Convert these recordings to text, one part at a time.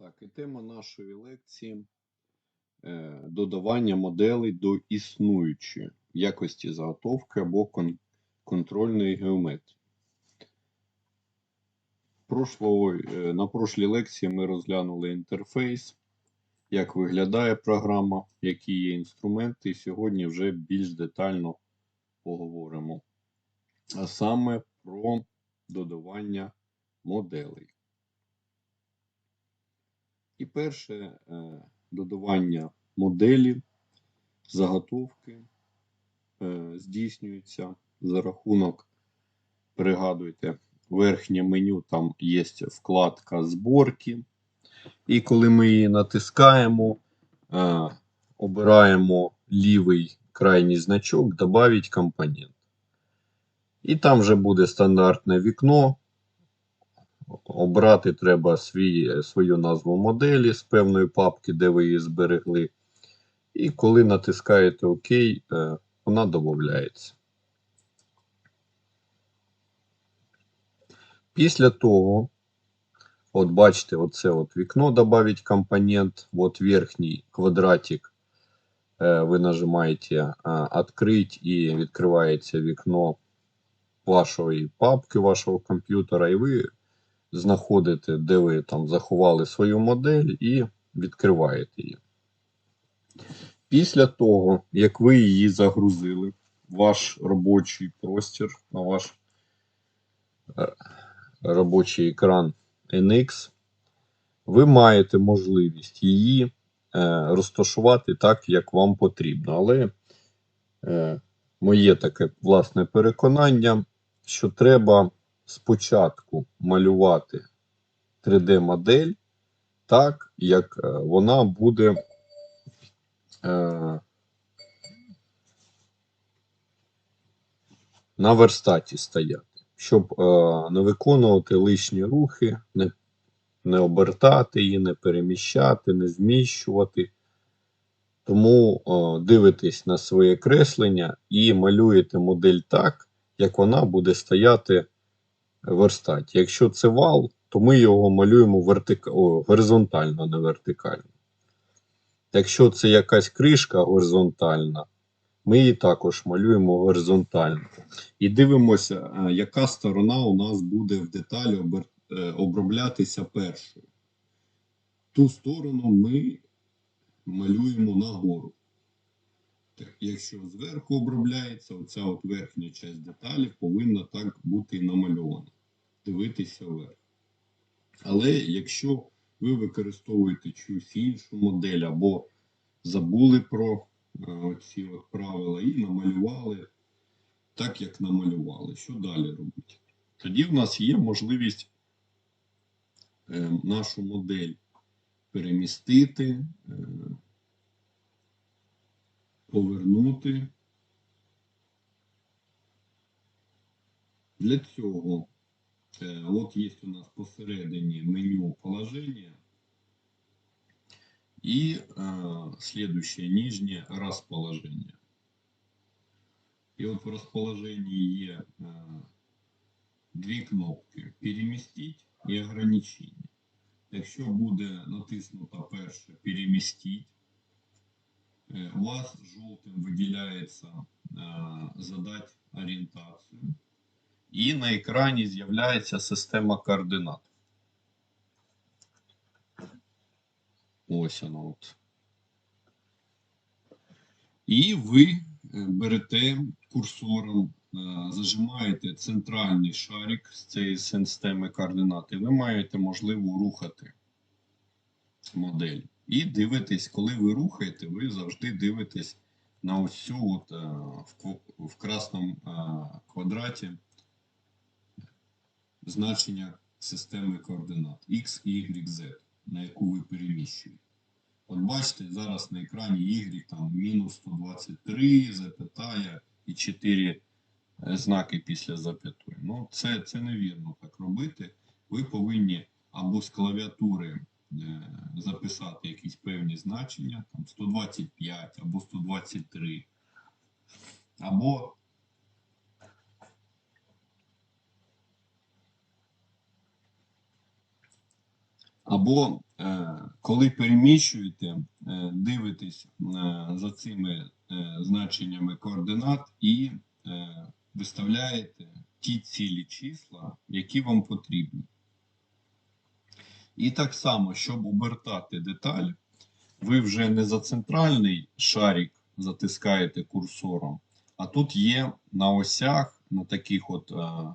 Так, і тема нашої лекції е, додавання моделей до існуючої якості заготовки або кон- контрольної геометрії. Прошлого, е, на прошлій лекції ми розглянули інтерфейс, як виглядає програма, які є інструменти, і сьогодні вже більш детально поговоримо. А саме про додавання моделей. І перше е, додавання моделі, заготовки е, здійснюється за рахунок, пригадуйте, верхнє меню, там є вкладка зборки. І коли ми її натискаємо, е, обираємо лівий крайній значок, «Добавить компонент. І там вже буде стандартне вікно. Обрати треба свій, свою назву моделі з певної папки, де ви її зберегли. І коли натискаєте ОК, е, вона додається. Після того, от бачите, оце от вікно добавить компонент, от верхній квадратик, е, ви нажимаєте «Открыть» і відкривається вікно вашої папки, вашого комп'ютера, і ви знаходите, де ви там заховали свою модель, і відкриваєте її. Після того, як ви її загрузили, ваш робочий простір, на ваш е, робочий екран NX, ви маєте можливість її е, розташувати так, як вам потрібно. Але е, моє таке власне переконання, що треба спочатку малювати 3D-модель так, як е, вона буде е, на верстаті стояти, щоб е, не виконувати лишні рухи, не, не обертати її, не переміщати, не зміщувати. Тому е, дивитесь на своє креслення і малюєте модель так, як вона буде стояти верстаті. Якщо це вал, то ми його малюємо вертика... О, горизонтально, не вертикально. Якщо це якась кришка горизонтальна, ми її також малюємо горизонтально. І дивимося, е, яка сторона у нас буде в деталі обер- е, оброблятися першою. Ту сторону ми малюємо нагору. Якщо зверху обробляється, оця от верхня частина деталі повинна так бути намальована. Дивитися вверх. Але якщо ви використовуєте чиюсь іншу модель або забули про е, ці правила і намалювали так, як намалювали, що далі робити? Тоді в нас є можливість е, нашу модель перемістити, е, повернути. Для цього е, от є у нас посередині меню положення і э, следующее нижнее расположение. І от в розположенні є е, дві кнопки перемістити і ограничення. Якщо буде натиснуто перше перемістити, е, у вас жовтим виділяється е, задати орієнтацію. І на екрані з'являється система координат. Ось вона от. І ви е, берете курсором, е, зажимаєте центральний шарик з цієї системи координат, і ви маєте можливо рухати модель. І дивитесь, коли ви рухаєте, ви завжди дивитесь на ось цю от, е, в, красному е, квадраті значення системи координат X, Y, Z, на яку ви переміщуєте. От бачите, зараз на екрані Y там мінус 123, запятая і 4 е, знаки після запятої. Ну, це, це невірно так робити. Ви повинні або з клавіатури записати якісь певні значення, там 125 або 123, або або е, коли переміщуєте, е, дивитесь е, за цими значеннями координат і виставляєте ті цілі числа, які вам потрібні. І так само, щоб обертати деталь, ви вже не за центральний шарик затискаєте курсором, а тут є на осях, на таких от е,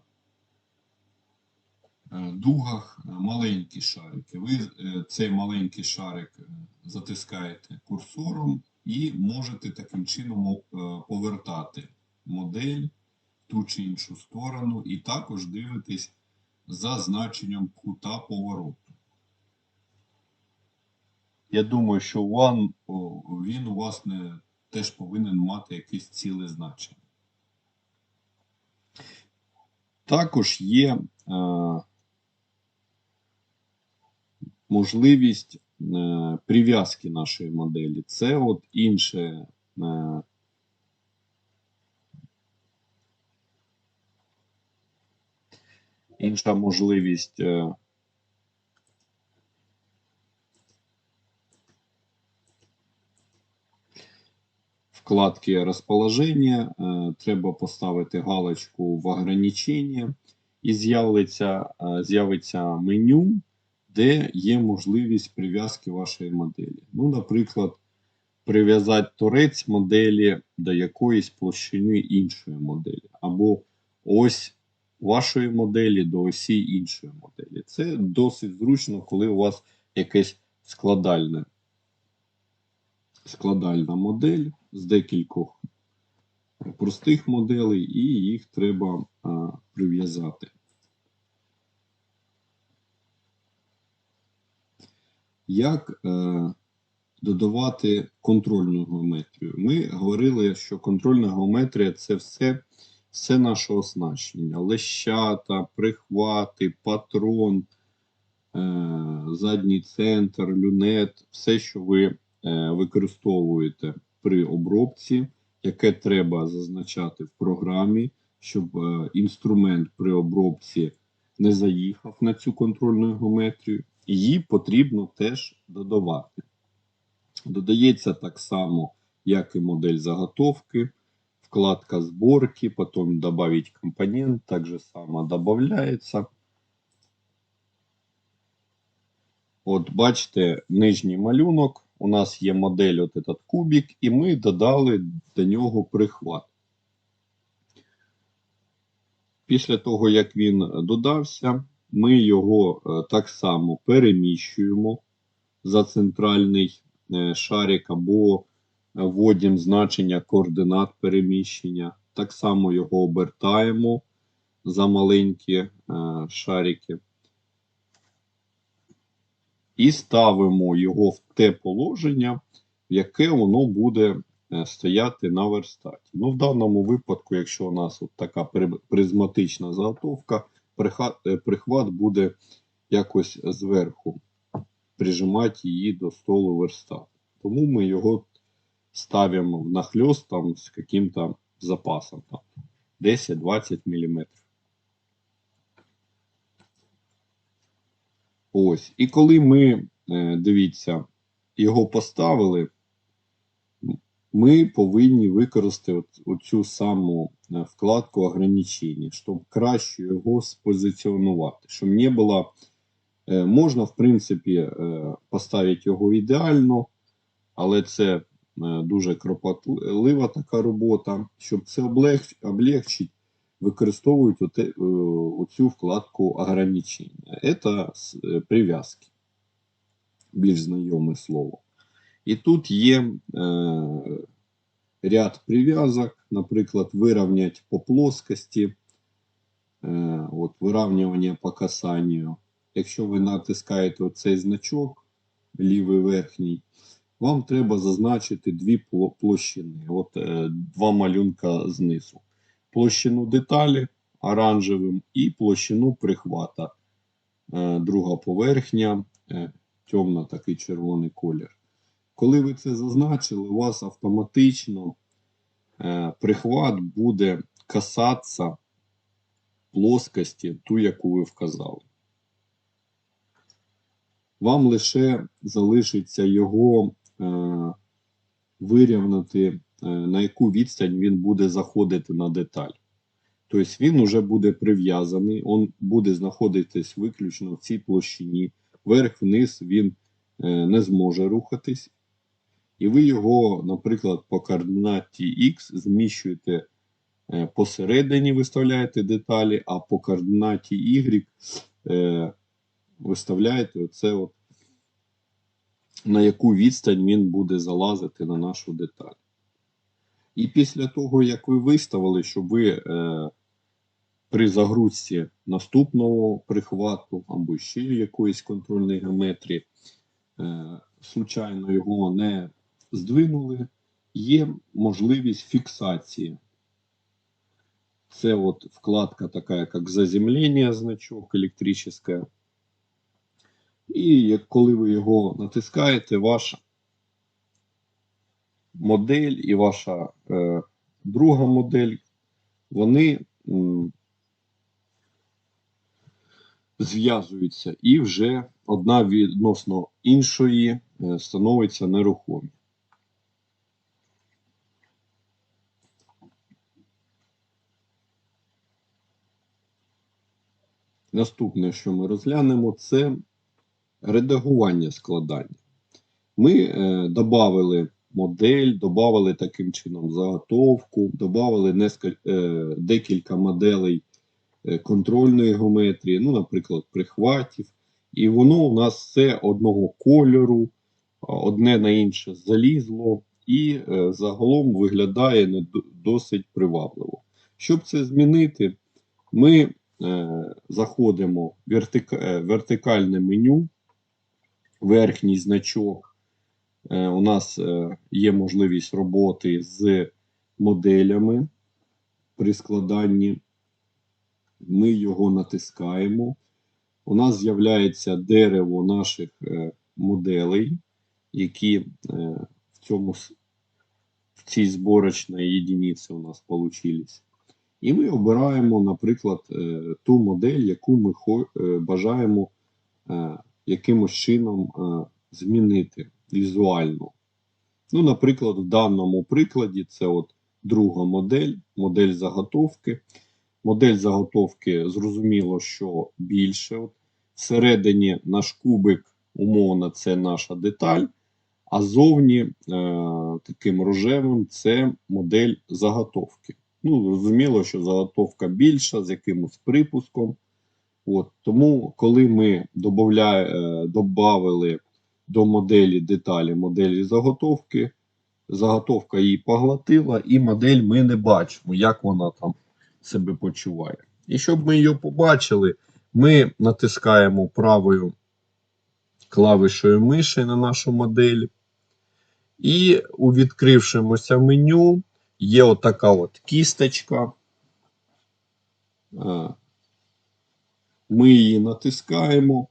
е, дугах маленькі шарики. Ви е, цей маленький шарик е, затискаєте курсором і можете таким чином повертати модель ту чи іншу сторону, і також дивитесь за значенням кута повороту. Я думаю, що one, він у вас не, теж повинен мати якесь ціле значення. Також є е, можливість е, прив'язки нашої моделі. Це от інше. Е, інша можливість. Е, вкладки розположення, е, треба поставити галочку в ограничення і з'явиться, е, з'явиться меню, де є можливість прив'язки вашої моделі. Ну, наприклад, прив'язати торець моделі до якоїсь площини іншої моделі, або ось вашої моделі до осі іншої моделі. Це досить зручно, коли у вас якесь складальне складальна модель з декількох простих моделей, і їх треба прив'язати. Як е, додавати контрольну геометрію? Ми говорили, що контрольна геометрія це все, все наше оснащення. Лещата, прихвати, патрон, е, задній центр, люнет, все, що ви використовуєте при обробці, яке треба зазначати в програмі, щоб е, інструмент при обробці не заїхав на цю контрольну геометрію, її потрібно теж додавати. Додається так само, як і модель заготовки, вкладка зборки, потім добавить компонент, так же само додається. От бачите, нижній малюнок у нас є модель от этот кубик, і ми додали до нього прихват. Після того, як він додався, ми його е, так само переміщуємо за центральний е, шарик або вводимо значення координат переміщення. Так само його обертаємо за маленькі е, шарики і ставимо його в те положення, в яке воно буде е, стояти на верстаті. Ну, В даному випадку, якщо у нас от така призматична заготовка, е, прихват буде якось зверху прижимати її до столу верстату. Тому ми його ставимо в нахльост там з яким-то запасом 10-20 мм. Ось. І коли ми, е, дивіться, його поставили, ми повинні використати оцю саму е, вкладку ограничення, щоб краще його спозиціонувати. Щоб не було, е, можна, в принципі, поставити його ідеально, але це дуже кропотлива така робота. Щоб це облегчити, використовують оцю вкладку ограничення. Це прив'язки, більш знайоме слово. І тут є е, ряд прив'язок, наприклад, вирівняти по плоскості, е, от, вирівнювання по касанню. Якщо ви натискаєте оцей значок, лівий верхній, вам треба зазначити дві площини, от е, два малюнка знизу площину деталі оранжевим і площину прихвата. Е, друга поверхня, е, темно такий червоний колір. Коли ви це зазначили, у вас автоматично е, прихват буде касатися плоскості, ту, яку ви вказали. вам лише залишиться його вирівняти, е, на яку відстань він буде заходити на деталь. Тобто він вже буде прив'язаний, він буде знаходитись виключно в цій площині. Вверх-вниз він е, не зможе рухатись. І ви його, наприклад, по координаті X зміщуєте е, посередині, виставляєте деталі, а по координаті Y виставляєте оце от, на яку відстань він буде залазити на нашу деталь. І після того, як ви виставили, щоб ви е, при загрузці наступного прихвату або ще якоїсь контрольної геометрії, е, случайно його не здвинули, є можливість фіксації. Це от вкладка така, як заземлення, значок електричне. І як коли ви його натискаєте, ваша модель і ваша е, друга модель, вони зв'язуються і вже одна відносно іншої е, становиться нерухомі. Наступне, що ми розглянемо, це редагування складання. Ми е, додали модель, додали таким чином заготовку, додали е, декілька моделей е, контрольної геометрії, ну, наприклад, прихватів. І воно у нас все одного кольору, одне на інше залізло, і е, загалом виглядає не досить привабливо. Щоб це змінити, ми е, заходимо в вертика, е, вертикальне меню, верхній значок. Е, у нас е, є можливість роботи з моделями при складанні. Ми його натискаємо. У нас з'являється дерево наших е, моделей, які в, цьому, в цій зборочній єдиниці у нас получились. І ми обираємо, наприклад, ту модель, яку ми бажаємо якимось чином е, змінити візуально. Ну, наприклад, в даному прикладі це от друга модель, модель заготовки. Модель заготовки зрозуміло, що більше. От всередині наш кубик, умовно, це наша деталь, а зовні е, таким рожевим це модель заготовки. Ну, зрозуміло, що заготовка більша з якимось припуском. От, тому, коли ми додали до моделі деталі моделі заготовки, заготовка її поглотила, і модель ми не бачимо, як вона там себе почуває. І щоб ми її побачили, ми натискаємо правою клавішою миші на нашу модель. І у відкрившомуся меню є отака от кісточка. Ми її натискаємо.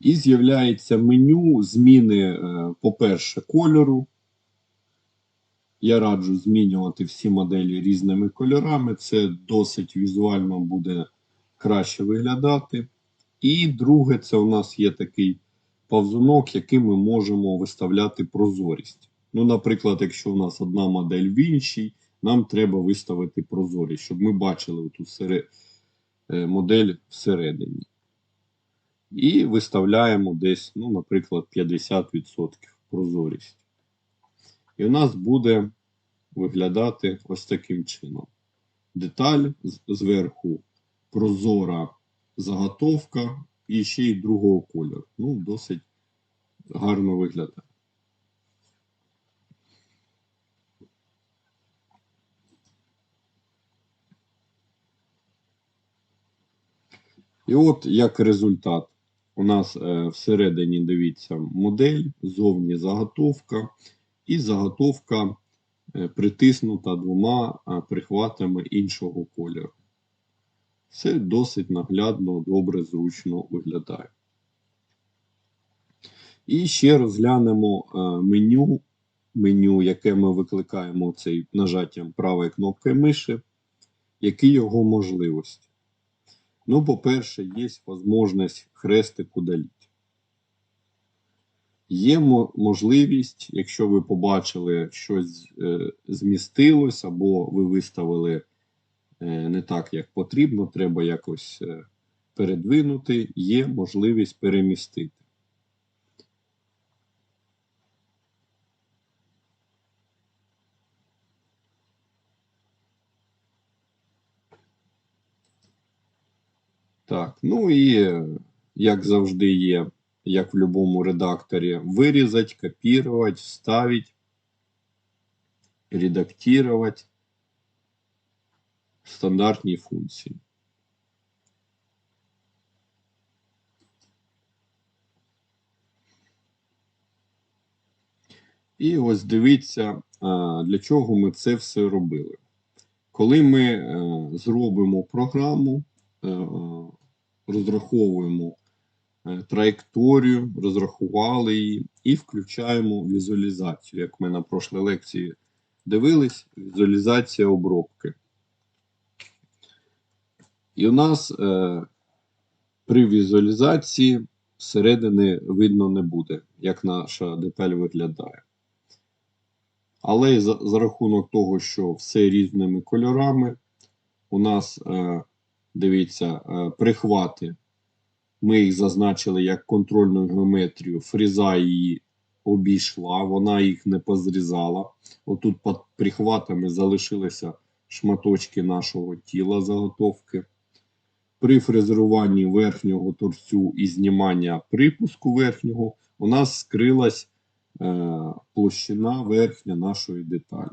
І з'являється меню зміни, е, по-перше, кольору. Я раджу змінювати всі моделі різними кольорами. Це досить візуально буде краще виглядати. І друге, це у нас є такий павзунок, яким ми можемо виставляти прозорість. Ну, наприклад, якщо у нас одна модель в іншій, нам треба виставити прозорість, щоб ми бачили ту модель всередині. І виставляємо десь, ну, наприклад, 50% прозорість. І у нас буде виглядати ось таким чином. Деталь зверху прозора заготовка і ще й другого кольору. Ну, досить гарно виглядає. І от як результат. У нас е, всередині дивіться модель, зовні заготовка, і заготовка е, притиснута двома е, прихватами іншого кольору. Це досить наглядно, добре, зручно виглядає. І ще розглянемо меню, меню, яке ми викликаємо цей нажаттям правої кнопки миші, які його можливості. Ну, по-перше, є можливість хрестику даліть. Є можливість, якщо ви побачили, щось е, змістилось, або ви виставили е, не так, як потрібно, треба якось е, передвинути, є можливість перемістити. Так, ну і е, як завжди є, як в будь-якому редакторі, вирізати, копірувати, вставити, редактувати стандартні функції. І ось дивіться, для чого ми це все робили. Коли ми е, зробимо програму, е, е, розраховуємо е, траєкторію, розрахували її і включаємо візуалізацію. Як ми на прошлій лекції дивились, візуалізація обробки. І у нас е, при візуалізації зсередини видно не буде, як наша деталь виглядає. Але за, за рахунок того, що все різними кольорами, у нас, е, дивіться, е, прихвати. Ми їх зазначили як контрольну геометрію, фріза її обійшла, вона їх не позрізала. Отут під прихватами залишилися шматочки нашого тіла заготовки. При фрезеруванні верхнього торцю і знімання припуску верхнього у нас скрилась е, площина верхня нашої деталі.